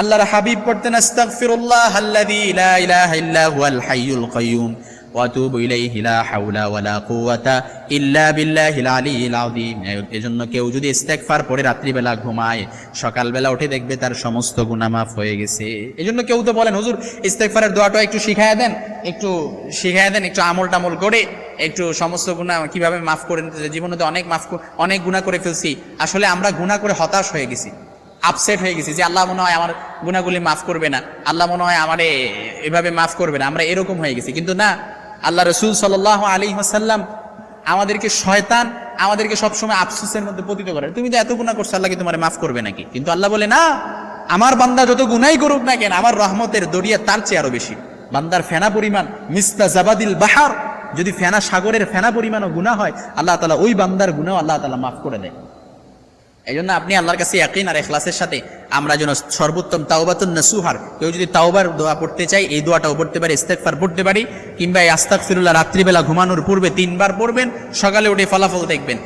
আল্লাহর হাবিব পড়তেন, আস্তাগফিরুল্লাহ আল্লাযী লা ইলাহা ইল্লা হাইয়ুল ওয়া ইলাইহি লা হাওলা ওয়ালা কুওয়াতা ইল্লা বিল্লাহিল আলিয়্যিল আযীম। এজন্য কেউ যদি পড়ে, রাত্রিবেলা ঘুমায়, সকালবেলা উঠে দেখবে তার সমস্ত গুনাহ মাফ হয়ে গেছে। এজন্য কেউ তো বলেন, হুজুর, ইস্তেগফারের দোয়াটা একটু শিখায়া দেন, একটু শিখায়া দেন, একটু আমল টামল করে, একটু সমস্ত গুনাহ কীভাবে মাফ করে জীবনে তো অনেক মাফ, অনেক গুনাহ করে ফেলছি। আসলে আমরা গুনাহ করে হতাশ হয়ে গেছি। আপসেট হয়ে গেছি যে আল্লাহ মনে হয় আমার গুনাহগুলি মাফ করবে না। আল্লাহ মনে হয় আমারে এভাবে মাফ করবে না। আমরা এরকম হয়ে গেছি। কিন্তু না, আল্লাহ রসুল সাল আলী হাসাল্লাম আমাদেরকে শয়তান আমাদেরকে সবসময় আফসোসের মধ্যে পতিত করে। তুমি তো এত গুণা করছ, আল্লাহ কি তোমার মাফ করবে নাকি? কিন্তু আল্লাহ বলে, না, আমার বান্দা যত গুনাই করুক না কেন, আমার রহমতের দরিয়া তার চেয়ে আরও বেশি। বান্দার ফেনা পরিমাণ মিস্তা জাবাদিল বাহার, যদি ফেনা সাগরের ফেনা পরিমাণও গুণা হয়, আল্লাহ তালা ওই বান্দার গুণাও আল্লাহ তালা মাফ করে দেয়। এই জন্য আপনি আল্লাহর কাছে একই আর এখলাসের সাথে আমরা যেন সর্বোত্তম তাওবাতুন সুহার কেউ যদি তাওবার দোয়া পড়তে চাই এই দোয়াটাও পড়তে পারি ইস্তেকফার পড়তে পারি, কিংবা এই আস্তাক ফিরুল্লাহ রাত্রিবেলা ঘুমানোর পূর্বে তিনবার পড়বেন, সকালে উঠে ফলাফল দেখবেন।